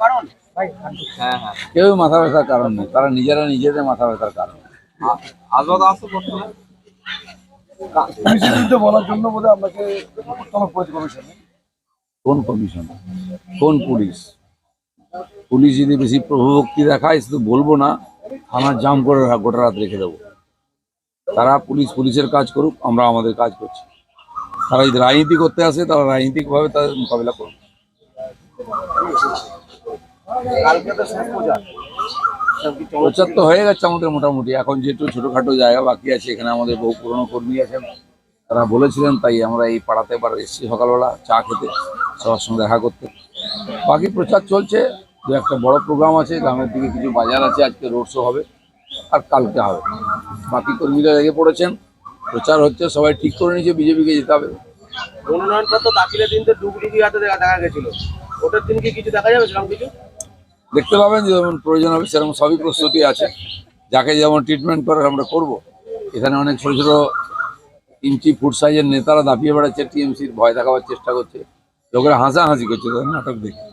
কারণ? হ্যাঁ হ্যাঁ। কেউ মাথা ব্যথার কারণ নেই। তারা নিজেরা নিজেদের মাথা ব্যথার কারণ। আজবাদ আসতে করতে পুলিশের বিরুদ্ধে বলার জন্য বোধহয় আপনাকে তলব করেছে কমিশনে কোন কমিশন? কোন পুলিশ? পুলিশ যদি বেশি প্রভুভক্তি দেখায় শুধু বলব না। থানার জাম করে গোটা রাত রেখে দেবো। তারা পুলিশ পুলিশের কাজ করুক আমরা আমাদের কাজ করছি। তারা যদি রাজনীতি করতে আসে তারা রাজনীতিকভাবে তাদের মোকাবিলা করুক। প্রচার তো হয়ে গেছে আমাদের মোটামুটি। এখন যেহেতু ছোটোখাটো জায়গা বাকি আছে এখানে আমাদের বহু পুরনো কর্মী আছেন। তারা বলেছিলেন তাই আমরা এই পাড়াতে এবার এসেছি সকালবেলা চা খেতে সবার সঙ্গে দেখা করতে। বাকি প্রচার চলছে দু একটা বড় প্রোগ্রাম আছে গ্রামের দিকে কিছু বাজার আছে আজকে রোড শো হবে আর কালকে হবে। বাকি কর্মীরা লেগে পড়েছেন প্রচার হচ্ছে সবাই ঠিক করে নিয়েছে বিজেপিকে যেতে হবে। মনোনয়নপত্র দাখিলের দিন তো ডুগডুগি হাতে দেখা দেখা গেছিল। ওটার দিন কি কিছু দেখা যাবে সেরকম কিছু? দেখতে পাবেন যে যেমন প্রয়োজন হবে সেরকম সবই প্রস্তুতি আছে। যাকে যেমন ট্রিটমেন্ট করার আমরা করব। এখানে অনেক ছোট ছোট ইঞ্চি ফুট সাইজের নেতারা দাপিয়ে বেড়াচ্ছে টিএমসির ভয় দেখাবার চেষ্টা করছে। লোকেরা হাসাহাসি করছে তাদের নাটক দেখে।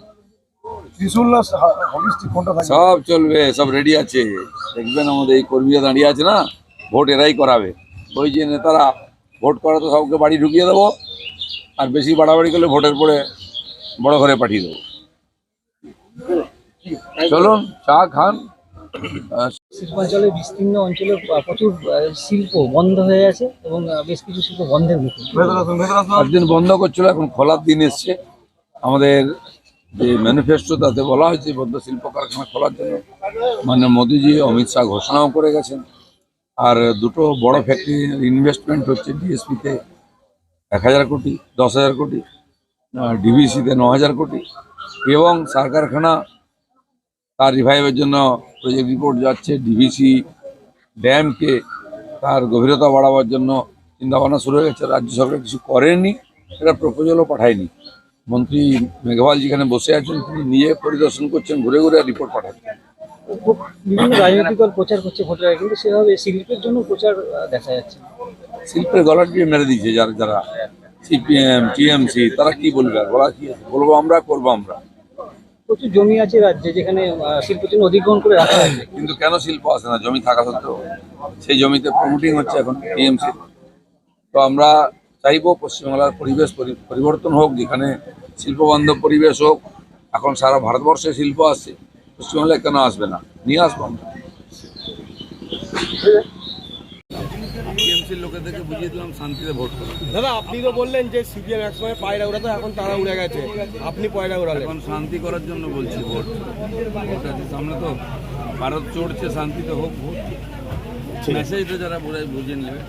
সব চলবে সব রেডি আছে। দেখবেন আমাদের এই কর্মীরা দাঁড়িয়ে আছে না? ভোট এরাই করাবে। ওই যে নেতারা ভোট করাতে সবকে বাড়ি ঢুকিয়ে দেবো। আর বেশি বাড়াবাড়ি করলে ভোটের পরে বড় ঘরে পাঠিয়ে দেবো। চলুন চা খান। আহ, শিল্পাঞ্চলের বিস্তীর্ণ অঞ্চলে প্রচুর শিল্প বন্ধ হয়ে আছে এবং বেশ কিছু শিল্প বন্ধের মুখে। একদিন বন্ধ করছিল এখন খোলার দিন এসছে। আমাদের যে ম্যানিফেস্টো তাতে বলা হয়েছে বদ্ধ শিল্প কারখানা খোলার জন্য। মানে মোদিজি অমিত শাহ ঘোষণাও করে গেছেন। আর দুটো বড় ফ্যাক্টরি ইনভেস্টমেন্ট হচ্ছে ডিএসপিতে এক হাজার কোটি দশ হাজার কোটি ডিভিসিতে ন হাজার কোটি। এবং সার কারখানা তার রিভাইভের জন্য প্রজেক্ট রিপোর্ট যাচ্ছে ডিভিসি ড্যামকে তার গভীরতা বাড়াবার জন্য চিন্তাভাবনা শুরু হয়ে গেছে। রাজ্য সরকার কিছু করেনি এটা প্রপোজালও পাঠায়নি। মন্ত্রী মেঘওয়াল যেখানে বসে আছেন তিনি নিজে পরিদর্শন করছেন ঘুরে ঘুরে রিপোর্ট পাঠাচ্ছেন। বিভিন্ন রাজনৈতিক দল প্রচার করছে ভোটের আগে কিন্তু সেভাবে শিল্পের জন্য প্রচার দেখা যাচ্ছে শিল্পের গলা দিয়ে মেরে দিয়েছে যারা যারা সিপিএম টিএমসি তারা কি বলবে আর বলা কি আছে? বলব আমরা করব আমরা। প্রচুর জমি আছে রাজ্যে যেখানে শিল্পের জন্য অধিগ্রহণ করে রাখা হয়েছে। কিন্তু কেন শিল্প আসে না? জমি থাকা সত্ত্বেও। সেই জমিতে প্রমোটিং হচ্ছে এখন টিএমসি তো আমরা চাইব পশ্চিমবাংলার পরিবেশ পরি- পরিবর্তন হোক, যেখানে শিল্পবান্ধব পরিবেশ হোক। এখন সারা ভারতবর্ষে শিল্প আসছে। পশ্চিমবাংলায় কেন আসবে না? নিয়ে আসব আমরা। টিএমসির লোকেদেরকে বুঝিয়ে দিলাম শান্তিতে ভোট করো। দাদা আপনি তো বললেন যে সিপিএম একসময় পায়রা উড়াতো এখন তারা উড়ে গেছে। আপনি পায়রা উড়ালেন। এখন শান্তি করার জন্য বলছি ভোট ভোট আছে সামনে তো। ভারত চড়ছে শান্তিতে হোক ভোট। মেসেজটা যারা বোঝায় বুঝে নেবে।